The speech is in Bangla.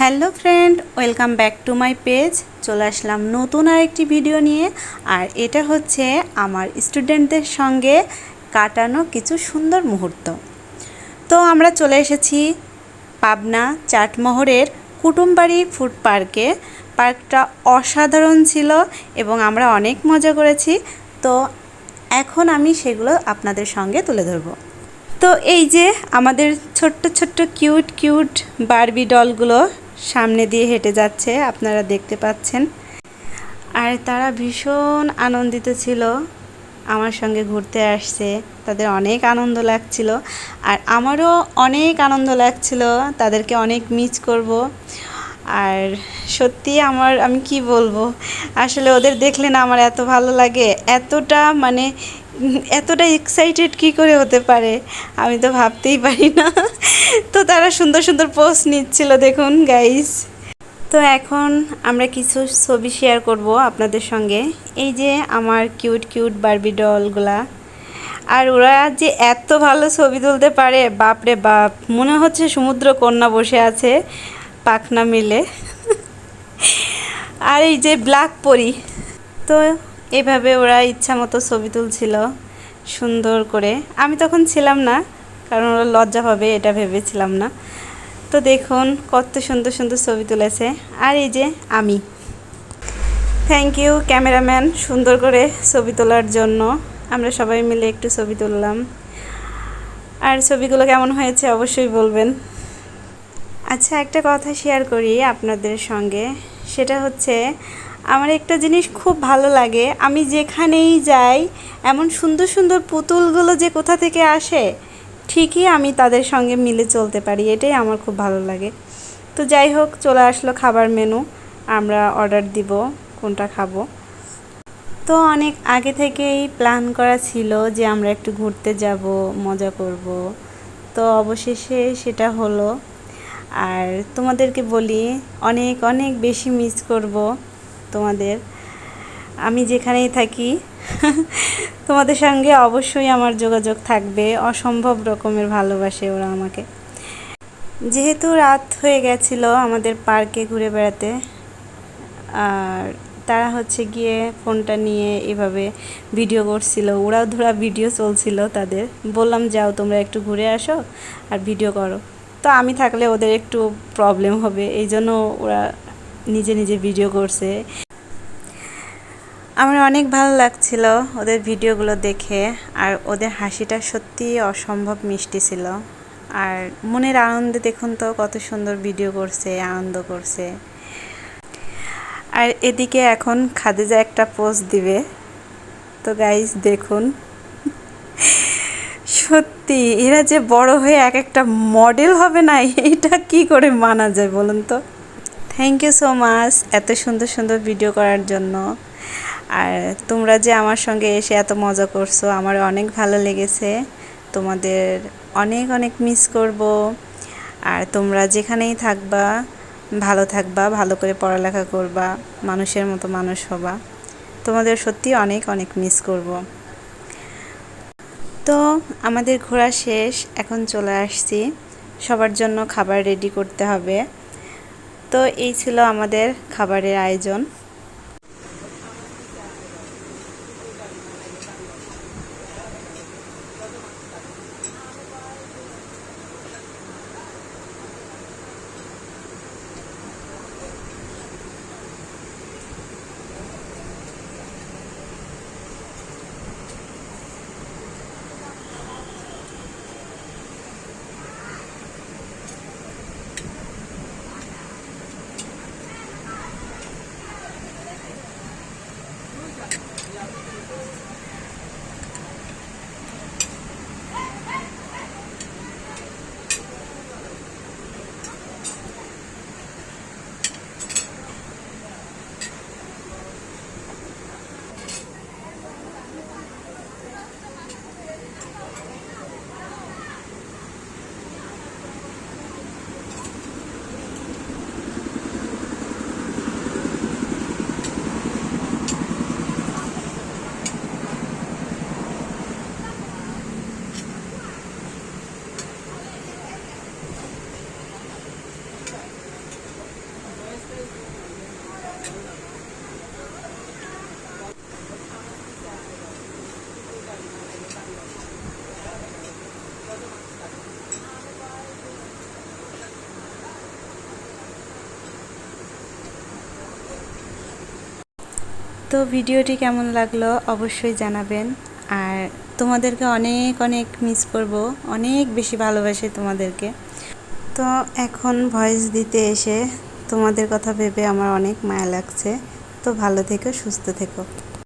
Hello friend, welcome back to my page. চলে আসলাম নতুন আরেকটি ভিডিও নিয়ে। আর এটা হচ্ছে আমার স্টুডেন্টদের সঙ্গে কাটানো কিছু সুন্দর মুহূর্ত। তো আমরা চলে এসেছি পাবনা চাটমোহরের কুটুমবাড়ি ফুড পার্কে। পার্কটা অসাধারণ ছিল এবং আমরা অনেক মজা করেছি। তো এখন আমি সেগুলো আপনাদের সঙ্গে তুলে ধরবো। তো এই যে আমাদের ছোট্ট ছোট্ট কিউট কিউট বারবি ডলগুলো সামনে দিয়ে হেঁটে যাচ্ছে, আপনারা দেখতে পাচ্ছেন। আর তারা ভীষণ আনন্দিত ছিল, আমার সঙ্গে ঘুরতে আসছে, তাদের অনেক আনন্দ লাগছিল। আর আমারও অনেক আনন্দ লাগছিল, তাদেরকে অনেক মিস করব। আর সত্যি আমার, আমি কি বলব? আসলে ওদের দেখলে না আমার এত ভালো লাগে, এতটা মানে এতটা এক্সাইটেড কি করে হতে পারে? আমি তো ভাবতেই পারি না। তো তারা সুন্দর সুন্দর পোস্ট নিচ্ছিল, দেখুন গাইস তো এখন আমরা কিছু ছবি শেয়ার করব আপনাদের সঙ্গে। এই যে আমার কিউট কিউট বারবি ডলগুলা আর ওরা যে এত ভালো ছবি তুলতে পারে, বাপরে বাপ, মনে হচ্ছে সমুদ্র কন্যা বসে আছে। পাখনা মিলে। আর এই যে ব্ল্যাক পরি, তো এভাবে ওরা ইচ্ছা মতো ছবি তুলছিল সুন্দর করে। আমি তখন ছিলাম না, কারণ ওরা লজ্জা হবে এটা ভেবেছিলাম না। তো দেখুন, কত সুন্দর সুন্দর ছবি তুলেছে। আর এই যে আমি। থ্যাংক ইউ ক্যামেরাম্যান, সুন্দর করে ছবি তোলার জন্য। আমরা সবাই মিলে একটু ছবি তুললাম। আর ছবিগুলো কেমন হয়েছে অবশ্যই বলবেন। আচ্ছা একটা কথা শেয়ার করি আপনাদের সঙ্গে। সেটা হচ্ছে, আমার একটা জিনিস খুব ভালো লাগে। আমি যেখানেই যাই, এমন সুন্দর সুন্দর পুতুলগুলো যে কোথা থেকে আসে, ঠিকই আমি তাদের সঙ্গে মিলে চলতে পারি। এটাই আমার খুব ভালো লাগে। তো যাই হোক, চলে আসলো খাবার মেনু আমরা অর্ডার দিব কোনটা খাব। তো অনেক আগে থেকেই প্ল্যান করা ছিল যে আমরা একটু ঘুরতে যাব, মজা করব। তো অবশেষে সেটা হলো আর তোমাদেরকে বলি, অনেক অনেক বেশি মিস করব তোমাদের। আমি যেখানেই থাকি, তোমাদের সঙ্গে অবশ্যই আমার যোগাযোগ থাকবে। অসম্ভব রকমের ভালোবাসে ওরা আমাকে। যেহেতু রাত হয়ে গেছিল আমাদের পার্কে ঘুরে বেড়াতে, আর তারা হচ্ছে গিয়ে ফোনটা নিয়ে এভাবে ভিডিও করছিল। ওরাও ধরা ভিডিও চলছিল তাদের। বললাম, যাও তোমরা একটু ঘুরে আসো আর ভিডিও করো। তো আমি থাকলে ওদের একটু প্রবলেম হবে এই জন্য ওরা নিজে নিজে ভিডিও করছে। আমার অনেক ভালো লাগছিল ওদের ভিডিওগুলো দেখে, আর ওদের হাসিটা সত্যিই অসম্ভব মিষ্টি ছিল। আর মনের আনন্দে দেখুন তো, কত সুন্দর ভিডিও করছে, আনন্দ করছে। আর এদিকে এখন খাদিজা একটা পোস্ট দিবে। তো গাইজ দেখুন। সত্যি, এরা যে বড় হয়ে এক একটা মডেল হবে না, এটা কি করে মানা যায় বলুন তো? থ্যাংক ইউ সো মাচ এত সুন্দর সুন্দর ভিডিও করার জন্য। আর তোমরা যে আমার সঙ্গে এসে এত মজা করছ আমার অনেক ভালো লেগেছে। তোমাদের অনেক অনেক মিস করব। আর তোমরা যেখানেই থাকবা, ভালো থাকবা, ভালো করে পড়ালেখা করবা, মানুষের মতো মানুষ হবা। তোমাদের সত্যি অনেক অনেক মিস করব। তো আমাদের ঘোরা শেষ, এখন চলে আসছি। সবার জন্য খাবার রেডি করতে হবে। তো এই ছিল আমাদের খাবারের আয়োজন। তো ভিডিওটি কেমন লাগল অবশ্যই জানাবেন। আর তোমাদেরকে অনেক অনেক মিস করব, অনেক বেশি ভালোবাসে তোমাদেরকে। তো এখন ভয়েস দিতে এসে তোমাদের কথা ভেবে আমার অনেক মায়া লাগছে। তো ভালো থেকো, সুস্থ থেকো।